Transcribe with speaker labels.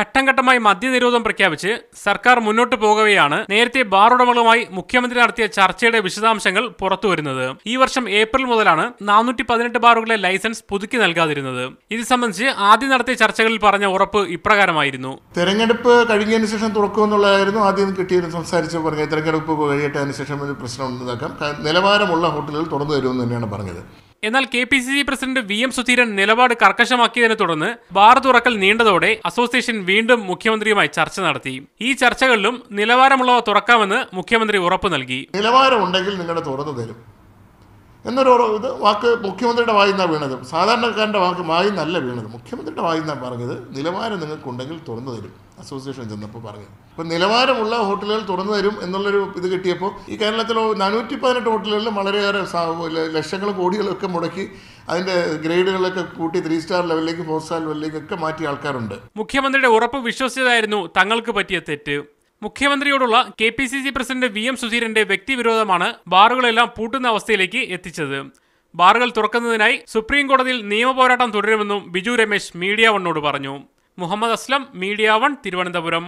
Speaker 1: ഘട്ടം ഘട്ടമായി മദ്യനിരോധം പ്രഖ്യാപിച്ച് സർക്കാർ മുന്നോട്ട് പോകവെയാണ് നേരത്തെ ബാർ ഉടമകളുമായി മുഖ്യമന്ത്രി നടത്തിയ ചർച്ചയുടെ വിശദാംശങ്ങൾ പുറത്തുവരുന്നത്. ഈ വർഷം ഏപ്രിൽ മുതലാണ് നാനൂറ്റി പതിനെട്ട് ബാറുകളെ ലൈസൻസ് പുതുക്കി നൽകാതിരുന്നത്. ഇത് സംബന്ധിച്ച് ആദ്യം നടത്തിയ ചർച്ചകളിൽ പറഞ്ഞ ഉറപ്പ് ഇപ്രകാരമായിരുന്നു.
Speaker 2: തെരഞ്ഞെടുപ്പ് കഴിഞ്ഞതിന് ശേഷം തുറക്കുമെന്നുള്ളതായിരുന്നു ആദ്യം കിട്ടിയത് സംസാരിച്ച് പറഞ്ഞത്. തെരഞ്ഞെടുപ്പ് കഴിയട്ടതിന് ശേഷം ഒരു പ്രശ്നം ഉണ്ടാക്കാം. നിലവാരമുള്ള ഹോട്ടലുകൾ തുറന്നു തരുമെന്ന് തന്നെയാണ് പറഞ്ഞത്.
Speaker 1: എന്നാൽ K P C C president V M Sudheeran നിലപാട് കർക്കശമാക്കിയതിനെ തുടർന്ന് ബാർ തുറക്കൽ നീണ്ടതോടെ അസോസിയേഷൻ വീണ്ടും മുഖ്യമന്ത്രിയുമായി ചർച്ച നടത്തി. ഈ ചർച്ചകളിലും നിലവാരമുള്ളവ തുറക്കാമെന്ന് മുഖ്യമന്ത്രി ഉറപ്പു നൽകി.
Speaker 2: നിലവാരമുണ്ടെങ്കിൽ നിങ്ങളുടെ തുറന്നു തരും. എന്നൊരു ഇത് വാക്ക് മുഖ്യമന്ത്രിയുടെ വായിൽ നിന്നാണ് വീണത്. സാധാരണക്കാരന്റെ വാക്ക് വായിന്നല്ല വീണത്. മുഖ്യമന്ത്രിയുടെ വായിൽ നിന്നാണ് പറഞ്ഞത്. നിലവാരം നിങ്ങൾക്കുണ്ടെങ്കിൽ തുറന്നു തരും. അസോസിയേഷൻ ചെന്നപ്പോൾ പറഞ്ഞു അപ്പം നിലവാരമുള്ള ഹോട്ടലുകൾ തുറന്നു തരും എന്നുള്ളൊരു ഇത് കിട്ടിയപ്പോൾ ഈ കേരളത്തിൽ നാനൂറ്റി പതിനെട്ട് ഹോട്ടലുകളിൽ വളരെയേറെ ലക്ഷങ്ങൾ കോടികളൊക്കെ മുടക്കി അതിന്റെ ഗ്രേഡുകളൊക്കെ കൂട്ടി ത്രീ സ്റ്റാർ ലെവലിലേക്ക് ഫോർ സ്റ്റാർ ലെവലിലേക്കൊക്കെ മാറ്റിയ ആൾക്കാരുണ്ട്.
Speaker 1: മുഖ്യമന്ത്രിയുടെ ഉറപ്പ് വിശ്വസിച്ചതായിരുന്നു തങ്ങൾക്ക് പറ്റിയ തെറ്റ്. മുഖ്യമന്ത്രിയോടുള്ള K P C C president V M സുധീരന്റെ വ്യക്തിവിരോധമാണ് ബാറുകളെല്ലാം പൂട്ടുന്ന അവസ്ഥയിലേക്ക് എത്തിച്ചത്. ബാറുകൾ തുറക്കുന്നതിനായി സുപ്രീം കോടതിയിൽ നിയമപോരാട്ടം തുടരുമെന്നും ബിജു രമേശ് മീഡിയ വണ്ണോട് പറഞ്ഞു. Muhammad Aslam media one Thiruvananthapuram.